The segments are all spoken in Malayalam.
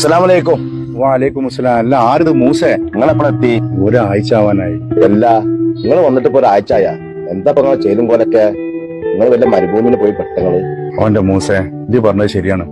അസ്സലാമലൈക്കും. വാലേക്കും അസ്സലാം. അല്ല ആരിത് മൂസേ? നിങ്ങളെപ്പോഴെത്തി ഒരാഴ്ച ആവാനായി അല്ല നിങ്ങൾ വന്നിട്ട് ഇപ്പൊ ഒരാഴ്ചയായ. എന്താ പറഞ്ഞ നിങ്ങൾ ചെയ്തും പോലൊക്കെ? നിങ്ങൾ വല്ല മരുഭൂമിയിൽ പോയി പെട്ടങ്ങൾ? അവന്റെ മൂസേ ഇത് പറഞ്ഞത് ശരിയാണ്.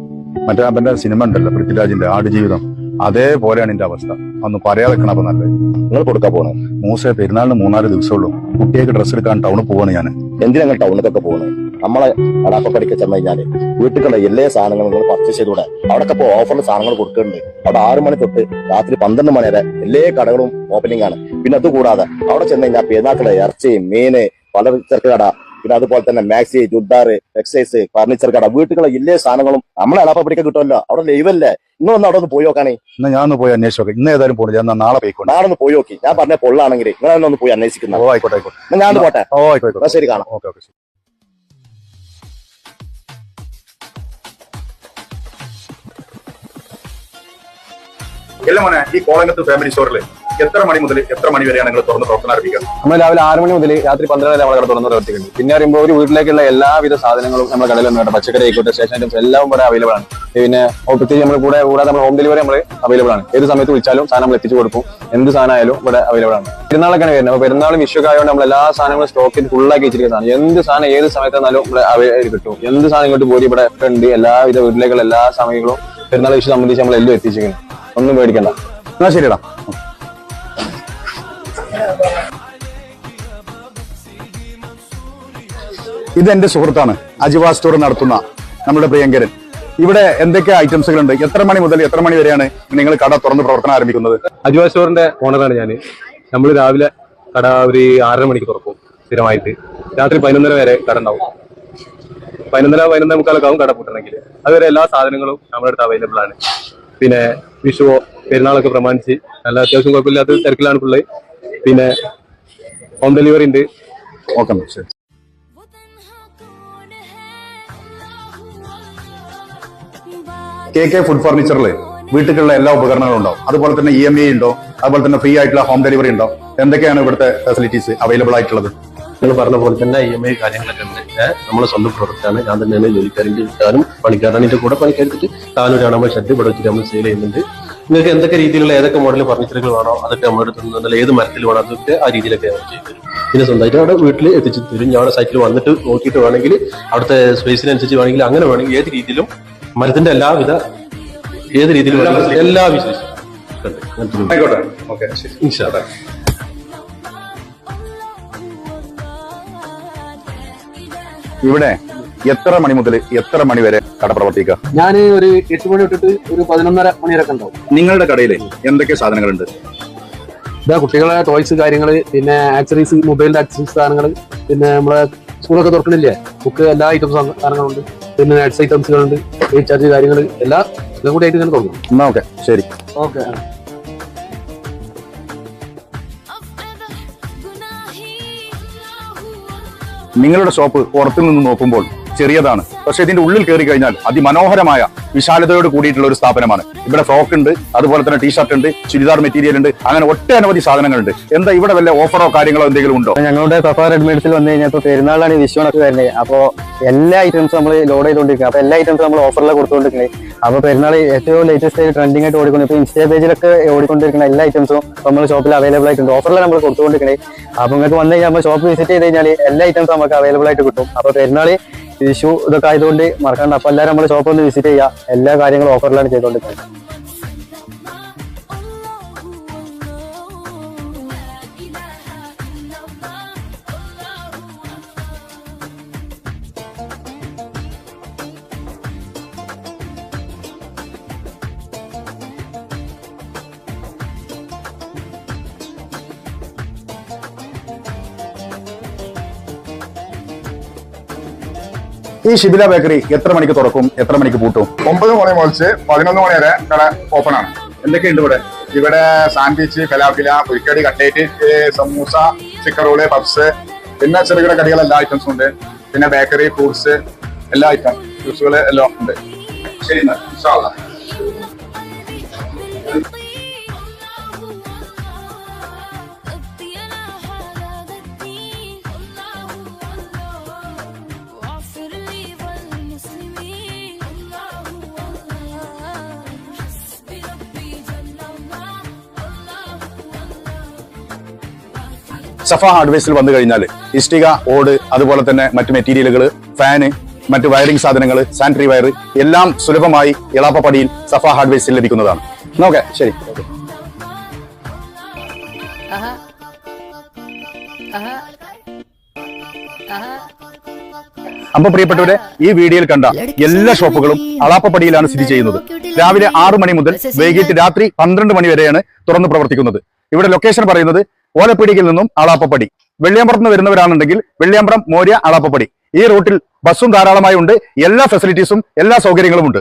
മറ്റേ അവന്റെ സിനിമ ഉണ്ടല്ലോ പൃഥ്വിരാജിന്റെ ആടുജീവിതം. അതേപോലെയാണ് എന്റെ അവസ്ഥ. അന്ന് പറയാതെ വെക്കണം നല്ലത്. നിങ്ങൾ കൊടുക്കാൻ പോണേ. മൂസേ പെരുന്നാളിന് മൂന്നാൽ ദിവസമുള്ളൂ. കുട്ടിയൊക്കെ ഡ്രസ്സ് എടുക്കാൻ ടൗണിൽ പോവാണ് ഞാൻ എന്തിനാ ടൗണിലൊക്കെ പോകണേ നമ്മളെ അടാപ്പക്കടിക്ക് ചെന്ന് കഴിഞ്ഞാൽ വീട്ടിലുള്ള എല്ലാ സാധനങ്ങളും നിങ്ങൾ പർച്ചേസ് ചെയ്തൂടെ അവിടെ ഇപ്പൊ ഓഫറിൽ സാധനങ്ങൾ കൊടുക്കുന്നുണ്ട്. അവിടെ ആറു മണി തൊട്ട് രാത്രി പന്ത്രണ്ട് മണി വരെ എല്ലാ കടകളും ഓപ്പണിംഗ് ആണ്. പിന്നെ അത് കൂടാതെ അവിടെ ചെന്ന് കഴിഞ്ഞാൽ പെരുന്നാക്കളെ ഇറച്ചി മീന് പലചരക്ക് കട പിന്നെ അതുപോലെ തന്നെ മാക്സി ചുഡാറ് എക്സൈസ് ഫർണിച്ചർ കട വീട്ടുകളെ എല്ലാ സാധനങ്ങളും നമ്മളെ അടാപ്പ പിടിക്കാൻ കിട്ടുമല്ലോ. അവിടെ ലൈവല്ലേ ഇന്ന് ഒന്ന് അവിടെ ഒന്ന് പോയി നോക്കാണേ. എന്നാ ഞാൻ ഒന്ന് പോയി അന്വേഷിച്ചു നോക്കാം. ഇന്ന് ഏതായാലും പോണില്ല. ഞാൻ നാളെ പോയിക്കോട്ടെ നാളെ ഒന്ന് പോയി നോക്കി. ഞാൻ പറഞ്ഞ പൊള്ളാണെങ്കിൽ നിങ്ങൾ ഒന്ന് പോയി അന്വേഷിക്കുന്നു. ഓ ആയിക്കോട്ടെ ആയിക്കോട്ടെ. ഞാൻ പോട്ടെ? ഓ ആയിക്കോട്ടെ ശരി കാണാം. ഓക്കെ ഓക്കെ ഇല്ല മോനെ ഈ കോളങ്കത്ത് ഫാമിലി സ്റ്റോറിൽ എത്ര മണി മുതൽ എത്ര മണി വരെയാണ് നിങ്ങൾ തുറന്ന് പ്രവർത്തനം ആരംഭിക്കുക? നമ്മൾ രാവിലെ ആറ് മണി മുതൽ രാത്രി പന്ത്രണ്ട് വരെ നമ്മളെ കട തുറന്ന് പ്രവർത്തിക്കുന്നുണ്ട്. പിന്നെ പറയുമ്പോൾ ഒരു വീട്ടിലേക്കുള്ള എല്ലാവിധ സാധനങ്ങളും നമ്മൾ കടയിൽ വന്നിട്ട് പച്ചക്കറി ആയിക്കോട്ടെ സ്റ്റേഷൻ ഐറ്റംസ് എല്ലാം ഇവിടെ അവൈലബിൾ ആണ്. പിന്നെ പ്രത്യേകിച്ച് നമ്മൾ കൂടെ കൂടാതെ നമ്മൾ ഹോം ഡെലിവറി നമ്മൾ അവൈലബിൾ ആണ്. ഏത് സമയത്ത് വിളിച്ചാലും സാധനം നമ്മൾ എത്തിച്ചു കൊടുക്കും. എന്ത് സാധനമായാലും ഇവിടെ അവൈലബിൾ ആണ്. പെരുന്നാളൊക്കെയാണ് വരുന്നത്. അപ്പോൾ പെരുന്നാളും വിഷുവൊക്കെ ആയതുകൊണ്ട് നമ്മൾ എല്ലാ സാധനങ്ങളും സ്റ്റോക്കിൽ ഫുള്ളാക്കി സാധനം. എന്ത് സാധനം ഏത് സമയത്ത് നമ്മൾ ഇവിടെ അവൈലബിൾ കിട്ടും. എന്ത് സാധനം ഇങ്ങോട്ട് പോരി ഇവിടെ ഉണ്ട് എല്ലാവിധ വീട്ടിലേക്കുള്ള എല്ലാ സമയങ്ങളും പെരുന്നാൾ വിഷു സംബന്ധിച്ച് നമ്മൾ എല്ലാം എത്തിച്ചിരിക്കുന്നു. ഒന്നും പേടിക്കണ്ട. എന്നാ ശരിടാ ഇത് എന്റെ സുഹൃത്താണ്. അജിവാ സ്റ്റോർ നടത്തുന്ന നമ്മുടെ പ്രിയങ്കരൻ. ഇവിടെ എന്തൊക്കെ ഐറ്റംസുകൾ ഉണ്ട് എത്ര മണി മുതൽ എത്ര മണി വരെയാണ് നിങ്ങൾ കട തുറന്ന് പ്രവർത്തനം ആരംഭിക്കുന്നത്? അജിവാ സ്റ്റോറിന്റെ ഓണറാണ് ഞാൻ നമ്മൾ രാവിലെ കട ഒരു ആറര മണിക്ക് തുറക്കും സ്ഥിരമായിട്ട്. രാത്രി പതിനൊന്നര വരെ കട ഉണ്ടാവും. പതിനൊന്നര പതിനൊന്നര മുക്കാലൊക്കെ കട പൂട്ടണമെങ്കിൽ. അതുവരെ എല്ലാ സാധനങ്ങളും നമ്മുടെ അടുത്ത് അവൈലബിൾ ആണ്. പിന്നെ വിഷുവോ പെരുന്നാളൊക്കെ പ്രമാണിച്ച് നല്ല അത്യാവശ്യം കുഴപ്പമില്ലാത്ത തിരക്കിലാണ് പിള്ളേ പിന്നെ ഹോം ഡെലിവറി ഉണ്ട്. ഓക്കെ കെ കെ ഫുഡ് ഫർണിച്ചറിൽ വീട്ടിലുള്ള എല്ലാ ഉപകരണങ്ങളും ഉണ്ടാവും. അതുപോലെ തന്നെ ഇ എം ഐ ഉണ്ടോ? അതുപോലെ തന്നെ ഫ്രീ ആയിട്ടുള്ള ഹോം ഡെലിവറി ഉണ്ടോ? എന്തൊക്കെയാണ് ഇവിടുത്തെ ഫെസിലിറ്റീസ് അവൈലബിൾ ആയിട്ടുള്ളത്? നിങ്ങൾ പറഞ്ഞ പോലെ തന്നെ ഇ എം ഐ കാര്യങ്ങളൊക്കെ ഉണ്ട്. നമ്മളെ സ്വന്തം പ്രവർത്തനമാണ് ഞാൻ തന്നെയാണ് ജോലിക്കാരന്റെ വിൽക്കാനും പണിക്കാരാണ്. കൂടെ പണിക്കാരിച്ചിട്ട് താനൊരാണ് നമ്മൾ ഷെഡ് ഇവിടെ വെച്ചിട്ട് നമ്മൾ സെയിൽ ചെയ്യുന്നുണ്ട്. നിങ്ങൾക്ക് എന്തൊക്കെ രീതിയിലുള്ള ഏതൊക്കെ മോഡൽ ഫർണിച്ചറുകൾ വേണോ അതൊക്കെ നമ്മുടെ അടുത്ത് നിന്ന് ഏത് മരത്തിൽ വേണോ അതൊക്കെ ആ രീതിയിലൊക്കെ ഞങ്ങൾ ചെയ്തു തരും. പിന്നെ സ്വന്തമായിട്ട് അവിടെ വീട്ടിൽ എത്തിച്ചു തരും. ഞാൻ അവിടെ സൈറ്റിൽ വന്നിട്ട് നോക്കിയിട്ട് വേണമെങ്കിൽ അവിടുത്തെ സ്പേസിനനുസരിച്ച് വേണമെങ്കിൽ അങ്ങനെ വേണമെങ്കിൽ ഏത് രീതിയിലും മരത്തിന്റെ എല്ലാവിധ ഏത് രീതിയിലും എല്ലാ വിശേഷം. ആയിക്കോട്ടെ. ഓക്കെ ശരി. ഇവിടെ എത്ര മണി മുതൽ എത്ര മണി വരെ കട പ്രവർത്തിക്കുക? ഞാൻ ഒരു എട്ട് മണി തൊട്ടിട്ട് ഒരു പതിനൊന്നര മണി വരെ ഉണ്ടാവും. നിങ്ങളുടെ കടയിൽ എന്തൊക്കെ സാധനങ്ങളുണ്ട്? ഇതാ കുട്ടികളെ ടോയ്സ് കാര്യങ്ങൾ പിന്നെ ആക്സറീസ് മൊബൈലിന്റെ ആക്സറീസ് സാധനങ്ങൾ പിന്നെ നമ്മളെ സ്കൂളൊക്കെ തുറക്കണില്ലേ ബുക്ക് എല്ലാ ഐറ്റംസ് സാധനങ്ങളുണ്ട്. പിന്നെ നെറ്റ്സ് ഐറ്റംസുകളുണ്ട് റീചാർജ് കാര്യങ്ങൾ എല്ലാ ഇതും കൂടി ആയിട്ട് ഞാൻ തുടങ്ങും. എന്നാ ഓക്കെ ശരി. ഓക്കെ നിങ്ങളുടെ ഷോപ്പ് പുറത്തു നിന്ന് നോക്കുമ്പോൾ ചെറിയതാണ്. പക്ഷെ ഇതിന്റെ ഉള്ളിൽ കയറി കഴിഞ്ഞാൽ അതിമനോഹരമായ വിശാലതയോട് കൂടിയിട്ടുള്ള ഒരു സ്ഥാപനമാണ്. ഇവിടെ ഫ്രോക്ക് ഉണ്ട് അതുപോലെ തന്നെ ടീഷർട്ട് ഉണ്ട് ചുരിദാർ മെറ്റീരിയൽ ഉണ്ട് അങ്ങനെ ഒട്ടനവധി സാധനങ്ങളുണ്ട്. എന്താ ഇവിടെ വല്ല ഓഫറോ കാര്യങ്ങളോ എന്തെങ്കിലും ഉണ്ടോ? ഞങ്ങളുടെ പപ്പാ റെഡ്മേഡ്സിൽ വന്നു കഴിഞ്ഞാൽ ഇപ്പോൾ പെരുന്നാളാണ് വിഷുവിനൊക്കെ വരുന്നത്. അപ്പോൾ എല്ലാ ഐറ്റംസും നമ്മൾ ലോഡ് ചെയ്തുകൊണ്ടിരിക്കുക അപ്പോൾ എല്ലാ ഐറ്റംസും നമ്മൾ ഓഫറിൽ കൊടുത്തുകൊണ്ടിരിക്കുന്നത് അപ്പോൾ പെരുന്നാൾ ഏറ്റവും ലേറ്റസ്റ്റ് ആയിട്ട് ട്രെൻഡിങ് ആയിട്ട് ഓടിക്കുന്നത് ഇപ്പോൾ ഇൻസ്റ്റാ പേജിലൊക്കെ ഓടിക്കൊണ്ടിരിക്കുന്ന എല്ലാ ഐറ്റംസും നമ്മൾ ഷോപ്പിൽ അവൈലബിൾ ആയിട്ടുണ്ട്. ഓഫറിൽ നമ്മൾ കൊടുത്തുകൊണ്ടിരിക്കുന്നത് അപ്പോൾ നിങ്ങൾക്ക് വന്നു കഴിഞ്ഞാൽ നമ്മൾ ഷോപ്പ് വിസിറ്റ് ചെയ്ത് കഴിഞ്ഞാൽ എല്ലാ ഐറ്റംസും നമുക്ക് അവൈലബിൾ ആയിട്ട് കിട്ടും. അപ്പോൾ പെരുന്നാൾ വിഷു ഇതൊക്കെ ആയതുകൊണ്ട് മറക്കണ്ട. അപ്പോൾ എല്ലാവരും നമ്മുടെ ഷോപ്പ് ഒന്ന് വിസിറ്റ് ചെയ്യുക. എല്ലാ കാര്യങ്ങളും ഓഫറിലാണ് ചെയ്തുകൊണ്ടിരിക്കുന്നത്. ഈ ശിബില ബേക്കറി എത്ര മണിക്ക് തുറക്കും? എത്ര മണിക്ക് പൂട്ടും? ഒമ്പത് മണി മുതൽ പതിനൊന്ന് മണി വരെ കട ഓപ്പൺ ആണ്. എന്തൊക്കെയുണ്ട് ഇവിടെ? ഇവിടെ സാൻഡ്വിച്ച് ഫലാഫില പുരിക്കടി കട്ട്ലേറ്റ് ഏ, സമൂസ ചിക്കൻ റോൾ പപ്സ് പിന്നെ ചെറുകിട കടികൾ എല്ലാ ഐറ്റംസും ഉണ്ട്. പിന്നെ ബേക്കറി ഫ്രൂട്ട്സ് എല്ലാ ഐറ്റം ജ്യൂസുകൾ എല്ലാം ഉണ്ട്. ശരി സഫ ഹാർഡ്വെയർസിൽ വന്നു കഴിഞ്ഞാൽ ഇഷ്ടിക ഓട് അതുപോലെ തന്നെ മറ്റ് മെറ്റീരിയലുകൾ ഫാന് മറ്റ് വയറിംഗ് സാധനങ്ങൾ സാനിറ്ററി വയർ എല്ലാം സുലഭമായി ഇളാപ്പടിയിൽ സഫ ഹാർഡ്വെയർസിൽ ലഭിക്കുന്നതാണ്. നോക്കെ ശരി. അപ്പൊ പ്രിയപ്പെട്ടവരെ ഈ വീഡിയോയിൽ കണ്ട എല്ലാ ഷോപ്പുകളും അളാപ്പപ്പടിയിലാണ് സ്ഥിതി ചെയ്യുന്നത്. രാവിലെ ആറു മണി മുതൽ വൈകിട്ട് രാത്രി പന്ത്രണ്ട് മണി വരെയാണ് തുറന്നു പ്രവർത്തിക്കുന്നത്. ഇവിടെ ലൊക്കേഷൻ പറയുന്നത് ഓലപ്പിടിയിൽ നിന്നും അളാപ്പപ്പടി. വെള്ളിയമ്പറത്ത് നിന്ന് വരുന്നവരാണെന്നുണ്ടെങ്കിൽ വെള്ളിയമ്പറം മോര്യ അളാപ്പപ്പടി. ഈ റൂട്ടിൽ ബസ്സും ധാരാളമായി ഉണ്ട്. എല്ലാ ഫെസിലിറ്റീസും എല്ലാ സൗകര്യങ്ങളും ഉണ്ട്.